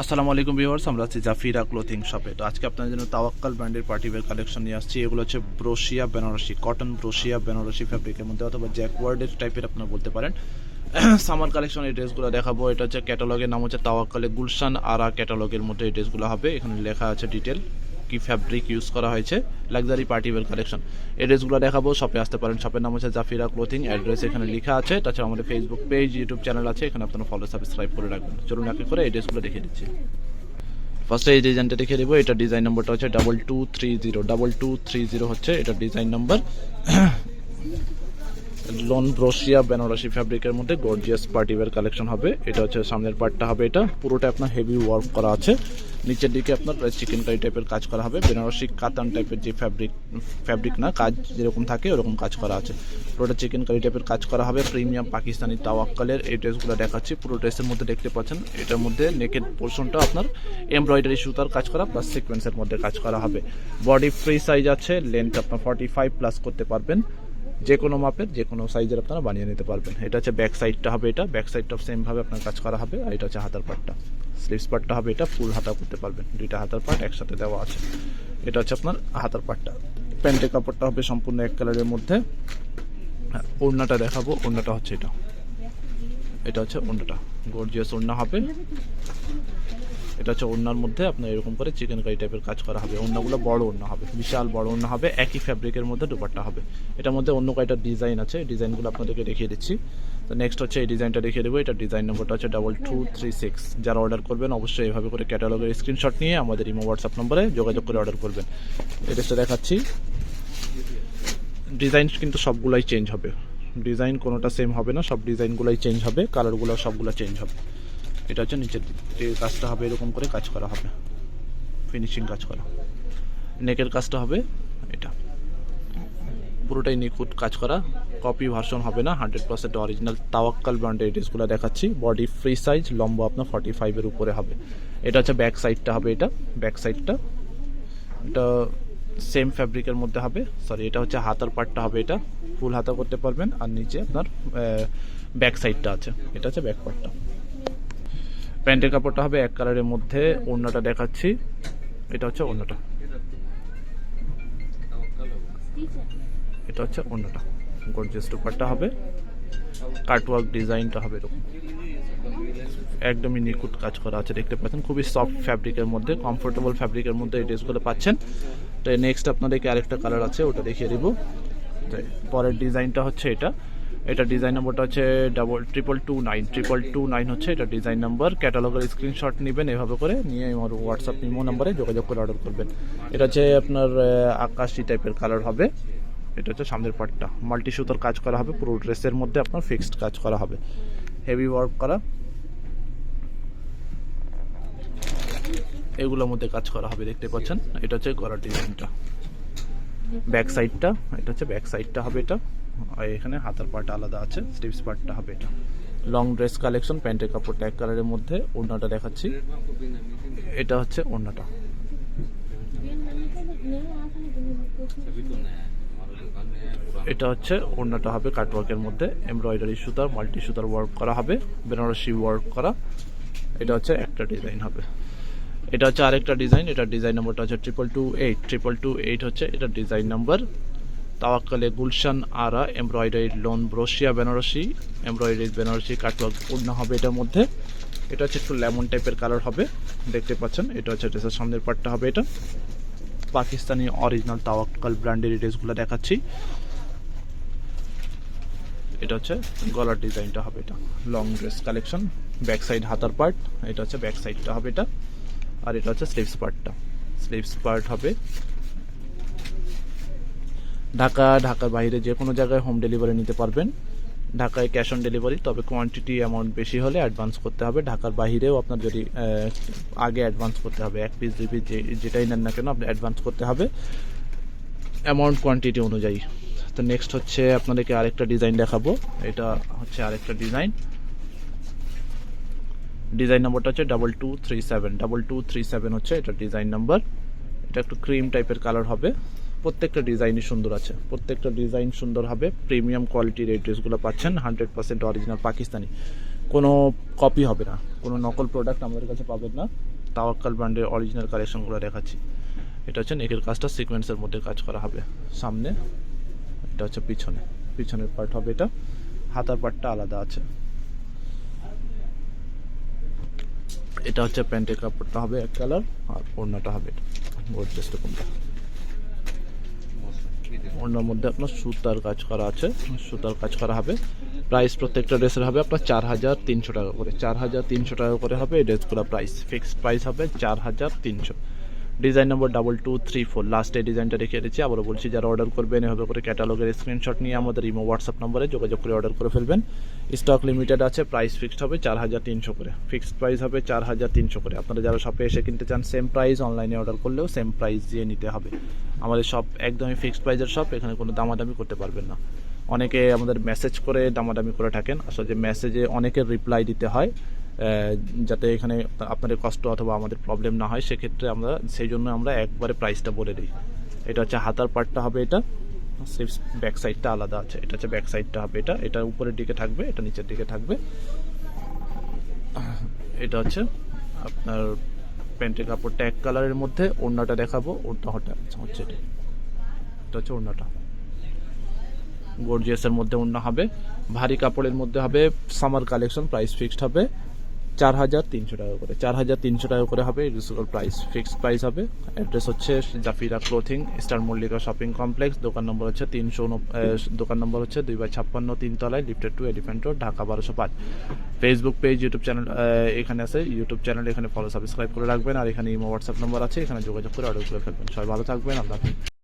আসসালামু আলাইকুম ভিউয়ার্স, আমরা আছি জাফিরা ক্লোথিং শপে। তো আজকে আপনাদের জন্য তাওয়াক্কাল ব্র্যান্ডের পার্টিওয়ার কালেকশন নিয়ে আসছি। এগুলো হচ্ছে ব্রোশিয়া বেনারসি, কটন ব্রোশিয়া বেনারসি ফ্যাব্রিকের মধ্যে অথবা জ্যাকওয়ার্ডের টাইপের আপনারা বলতে পারেন। সামার কালেকশন এই ড্রেসগুলো দেখাবো। এটা হচ্ছে ক্যাটালগের নাম হচ্ছে তাওয়াক্কালে গুলশান আরা ক্যাটালগের মধ্যে এই ড্রেসগুলো হবে। এখানে লেখা আছে ডিটেল। কি ফ্যাব্রিক ইউজ করা হয়েছে লাক্সারি পার্টিওয়ার কালেকশন এই ড্রেসগুলো দেখাবো শপে আসতে পারেন। শপের নাম হচ্ছে জাফিরা ক্লোথিং অ্যাড্রেস এখানে লেখা আছে। তাছাড়া আমাদের ফেসবুক পেজ ইউটিউব চ্যানেল আছে, এখানে আপনারা ফলো সাবস্ক্রাইব করে রাখবেন। চলুন একে করে এই ড্রেসগুলো দেখিয়ে দিচ্ছি। ফার্স্টে এই ডিজাইনটা দেখে দেবো, এটা ডিজাইন নম্বরটা হচ্ছে double two three zero double two three zero হচ্ছে এটা ডিজাইন নম্বর লন ব্রোশিয়া বেনারসি ফ্যাব্রিকের মধ্যে গর্জিয়াস পার্টিওয়ার কালেকশন হবে। এটা হচ্ছে সামনের পার্টটা হবে এটা। পুরোটা আপনার হেভি ওয়ার্ক করা আছে। নিচের দিকে আপনার চিকেন কারি টাইপের কাজ করা হবে। বেনারসি কাতান টাইপের যে ফ্যাব্রিক ফ্যাব্রিক না, কাজ যেরকম থাকে, ওরকম কাজ করা আছে। পুরোটা চিকেন কারি টাইপের কাজ করা হবে। প্রিমিয়াম পাকিস্তানি তাওয়াক্কালের এই ড্রেসগুলো দেখাচ্ছি। পুরো ড্রেসের মধ্যে দেখতে পাচ্ছেন, এটার মধ্যে নেকের পোর্শনটা আপনার এমব্রয়ডারি সুতার কাজ করা প্লাস সিকোয়েন্সের মধ্যে কাজ করা হবে। বডি ফ্রি সাইজ আছে লেন্থ আপনার ফর্টি ফাইভ প্লাস করতে পারবেন। যে কোনো মাপের যে কোনো সাইজের আপনারা বানিয়ে নিতে পারবেন। এটা হচ্ছে ব্যাক সাইডটা হবে এটা। ব্যাক সাইডটা সেমভাবে আপনার কাজ করা হবে। আর এটা হচ্ছে হাতার পার্টটা স্লিভস পার্টটা হবে এটা। ফুল হাতা করতে পারবেন। দুইটা হাতার পার্ট একসাথে দেওয়া আছে। এটা হচ্ছে আপনার হাতার পার্টটা প্যান্টের কাপড়টা হবে সম্পূর্ণ এক কালারের মধ্যে। ওড়নাটা দেখাবো। ওড়নাটা হচ্ছে এটা। এটা হচ্ছে ওড়নাটা। গর্জিয়াস ওড়না হবে। এটা হচ্ছে ওড়নার মধ্যে আপনার এরকম করে চিকেন কারি টাইপের কাজ করা হবে। ওড়নাগুলো বড় ওড়না হবে, বিশাল বড় ওড়না হবে, একই ফ্যাব্রিকের মধ্যে দুপাট্টা হবে। এটার মধ্যে অন্য কয়েকটা ডিজাইন আছে ডিজাইনগুলো আপনাদেরকে দেখিয়ে দিচ্ছি। তো নেক্সট হচ্ছে এই ডিজাইনটা দেখিয়ে দেবো এটা ডিজাইন নম্বরটা হচ্ছে ডাবল টু থ্রি সিক্স যারা অর্ডার করবেন, অবশ্যই এভাবে করে ক্যাটালগের স্ক্রিনশট নিয়ে আমাদের ইমো হোয়াটসঅ্যাপ নম্বরে যোগাযোগ করে অর্ডার করবেন। এটা দেখাচ্ছি। ডিজাইন কিন্তু সবগুলাই চেঞ্জ হবে। ডিজাইন কোনোটা সেম হবে না, সব ডিজাইনগুলোই চেঞ্জ হবে কালারগুলো সবগুলো চেঞ্জ হবে। এটা হচ্ছে নিচের দিক। কাজটা হবে এরকম করে কাজ করা হবে। ফিনিশিং কাজ করা। নেকের কাজটা হবে এটা। পুরোটাই নিখুঁত কাজ করা। কপি ভার্সন হবে না হান্ড্রেড পার্সেন্ট অরিজিনাল তাওয়াক্কাল ব্র্যান্ডের ড্রেসগুলো দেখাচ্ছি। বডি ফ্রি সাইজ লম্বা আপনার ফর্টি ফাইভের উপরে হবে। এটা হচ্ছে ব্যাক সাইডটা হবে এটা। ব্যাক সাইডটা এটা সেম ফ্যাব্রিকের মধ্যে হবে। সরি এটা হচ্ছে হাতার পার্টটা হবে এটা। ফুল হাতা করতে পারবেন। আর নিচে আপনার ব্যাক সাইডটা আছে। এটা হচ্ছে ব্যাক পার্টটা প্যান্টের কাপড়টা হবে এক কালারের মধ্যে ওড়নাটা দেখাচ্ছি। এটা হচ্ছে ওড়নাটা। এটা হচ্ছে ওড়নাটা। গর্জিয়াস দুপাট্টা হবে। কাটওয়ার্ক ডিজাইনটা হবে এরকম। একদমই নিখুঁত কাজ করা আছে, দেখতে পাচ্ছেন। খুবই সফট ফ্যাব্রিকের মধ্যে কমফোর্টেবল ফ্যাব্রিকের মধ্যে এই ড্রেসগুলো পাচ্ছেন। তো নেক্সট আপনাদেরকে আরেকটা কালার আছে, ওটা দেখিয়ে দিব। পরের ডিজাইনটা হচ্ছে এটা। এটা ডিজাইন নাম্বারটা হচ্ছে double triple two nine triple two nine হচ্ছে এটা ডিজাইন নাম্বার ক্যাটালগের স্ক্রিনশট নেবেন এভাবে করে, নিয়ে আমার হোয়াটসঅ্যাপ ইমো নাম্বারে যোগাযোগ করে অর্ডার করবেন। এটা হচ্ছে আপনার আকাশি টাইপের কালার হবে। এটা হচ্ছে সামনের পার্টটা মাল্টি সুতোর কাজ করা হবে, পুরো ড্রেসের মধ্যে আপনার ফিক্সড কাজ করা হবে। হেভি ওয়ার্ক করা। এগুলোর মধ্যে কাজ করা হবে, দেখতে পাচ্ছেন? এটা হচ্ছে গলার ডিজাইনটা ব্যাক সাইডটা এটা হচ্ছে ব্যাক সাইডটা হবে এটা। এখানে হাতার পার্ট আলাদা আছে স্লিভস পার্টটা হবে এটা। লং ড্রেস কালেকশন প্যান্টের কাপড় এক কালারের মধ্যে ওড়নাটা দেখাচ্ছি। এটা হচ্ছে ওড়নাটা। এটা হচ্ছে ওড়নাটা হবে কাটওয়ার্কের মধ্যে। এমব্রয়ডারি সুতার মাল্টি সুতার ওয়ার্ক করা হবে, বেনারসি ওয়ার্ক করা। এটা হচ্ছে একটা ডিজাইন হবে। এটা হচ্ছে আরেকটা ডিজাইন এটা ডিজাইন নাম্বারটা হচ্ছে triple two eight triple two eight হচ্ছে এটা ডিজাইন নাম্বার তাওয়াক্কালে গুলশান, আরা এমব্রয়ডারি লোন, ব্রোশিয়া, বেনারসি এমব্রয়ডারি বেনারসি কাটওয়ার্ক পূর্ণ হবে এটার মধ্যে। এটা হচ্ছে একটু লেমন টাইপের কালার হবে, দেখতে পাচ্ছেন। এটা হচ্ছে ড্রেসের সামনের পার্টটা হবে এটা। পাকিস্তানি অরিজিনাল তাওয়াক্কাল ব্র্যান্ডের ড্রেসগুলো দেখাচ্ছি। এটা হচ্ছে গলার ডিজাইনটা হবে এটা। Long dress collection, back side হাতার পার্ট, এটা হচ্ছে ব্যাক সাইডটা হবে এটা। আর এটা হচ্ছে স্লিভস পার্টটা। স্লিভস পার্ট হবে ঢাকা, ঢাকার বাইরে যে কোনো জায়গায় হোম ডেলিভারি নিতে পারবেন। ঢাকায় ক্যাশ অন ডেলিভারি তবে কোয়ান্টিটি অ্যামাউন্ট বেশি হলে অ্যাডভান্স করতে হবে। ঢাকার বাইরেও আপনার যদি আগে অ্যাডভান্স করতে হবে, এক পিস দুই পিস যেটাই নেন না কেন আপনি অ্যাডভান্স করতে হবে। অ্যামাউন্ট কোয়ান্টিটি অনুযায়ী। তো নেক্সট হচ্ছে আপনাদেরকে আরেকটা ডিজাইন দেখাবো। এটা হচ্ছে আরেকটা ডিজাইন ডিজাইন নাম্বারটা হচ্ছে double two three seven double two three seven হচ্ছে এটা ডিজাইন নাম্বার এটা একটু ক্রিম টাইপের কালার হবে। প্রত্যেকটা ডিজাইনই সুন্দর আছে। প্রত্যেকটা ডিজাইন সুন্দর হবে। প্রিমিয়াম কোয়ালিটির এই ড্রেসগুলো পাচ্ছেন হান্ড্রেড পার্সেন্ট অরিজিনাল পাকিস্তানি। কোনো কপি হবে না। কোনো নকল প্রোডাক্ট আমাদের কাছে পাবেন না। তাওয়াক্কাল ব্র্যান্ডের অরিজিনাল কালেকশনগুলো দেখাচ্ছি। এটা হচ্ছে নেকের কাজটা সিকোয়েন্সের মধ্যে কাজ করা হবে। সামনে, এটা হচ্ছে পিছনে। পিছনের পার্ট হবে এটা। হাতার পার্টটা আলাদা আছে। এটা হচ্ছে প্যান্টের কাপড়টা হবে এক কালার আর ওড়নাটা হবে এটা। গোর্জেসটা কোনটা? ওড়নার মধ্যে আপনার সুতার কাজ করা আছে। সুতার কাজ করা হবে। প্রাইস প্রত্যেকটা ড্রেসের হবে আপনার চার হাজার তিনশো টাকা করে। চার হাজার তিনশো টাকা করে হবে এই ড্রেসগুলো প্রাইস ফিক্সড প্রাইস হবে চার হাজার তিনশো। Design number double two three four লাস্টে ডিজাইনটা রেখে দিচ্ছি। আবারও বলছি, যারা অর্ডার করবেন, এভাবে করে ক্যাটালগের স্ক্রিনশট নিয়ে আমাদের ইমো হোয়াটসঅ্যাপ নম্বরে যোগাযোগ করে অর্ডার করে ফেলবেন। স্টক লিমিটেড আছে প্রাইস ফিক্সড হবে চার হাজার তিনশো করে। ফিক্সড প্রাইস হবে চার হাজার তিনশো করে। আপনারা যারা শপে এসে কিনতে চান সেম প্রাইস অনলাইনে অর্ডার করলেও সেম প্রাইস দিয়ে নিতে হবে। আমাদের শপ একদমই ফিক্সড প্রাইসের শপ এখানে কোনো দামাদামি করতে পারবেন না। অনেকে আমাদের মেসেজ করে দামাদামি করে থাকেন। আসলে যে মেসেজে অনেকের রিপ্লাই দিতে হয়। যাতে এখানে আপনাদের কষ্ট অথবা আমাদের প্রবলেম না হয়, সেক্ষেত্রে আমরা, সেই জন্য আমরা একবারে প্রাইসটা বলে দিই। এটা হচ্ছে হাতার পার্টটা হবে এটা ব্যাক সাইডটা আলাদা আছে। এটা হচ্ছে ব্যাক সাইডটা হবে এটা এটা উপরের দিকে থাকবে, এটা নিচের দিকে থাকবে। এটা হচ্ছে আপনার প্যান্টের কাপড়টা এক কালারের মধ্যে, ওড়নাটা দেখাবো ওড়না হচ্ছে এটা। এটা হচ্ছে ওড়নাটা। গর্জিয়াসের মধ্যে ওড়না হবে। ভারী কাপড়ের মধ্যে হবে সামার কালেকশন প্রাইস ফিক্সড হবে। চার হাজার তিনশো টাকা করে। চার হাজার তিনশো টাকা করে হবে রিসুকাল প্রাইস ফিক্সড প্রাইস হবে। অ্যাড্রেস হচ্ছে Zafira clothing star Mallika shopping complex দোকান নম্বর হচ্ছে তিনশো দোকান নম্বর হচ্ছে দুই বাই ছাপ্পান্ন, তিনতলায় লিফটেড টু এলিফেন্ট রোড ঢাকা বারোশো পাঁচ। ফেসবুক পেজ ইউটিউব চ্যানেল এখানে আছে। ইউটিউব চ্যানেল এখানে ফলো সাবস্ক্রাইব করে রাখবেন। আর এখানে ইমো হোয়াটসঅ্যাপ নম্বর আছে, এখানে যোগাযোগ করে অর্ডার করে ফেলবেন। সবাই ভালো থাকবেন, আল্লাহ।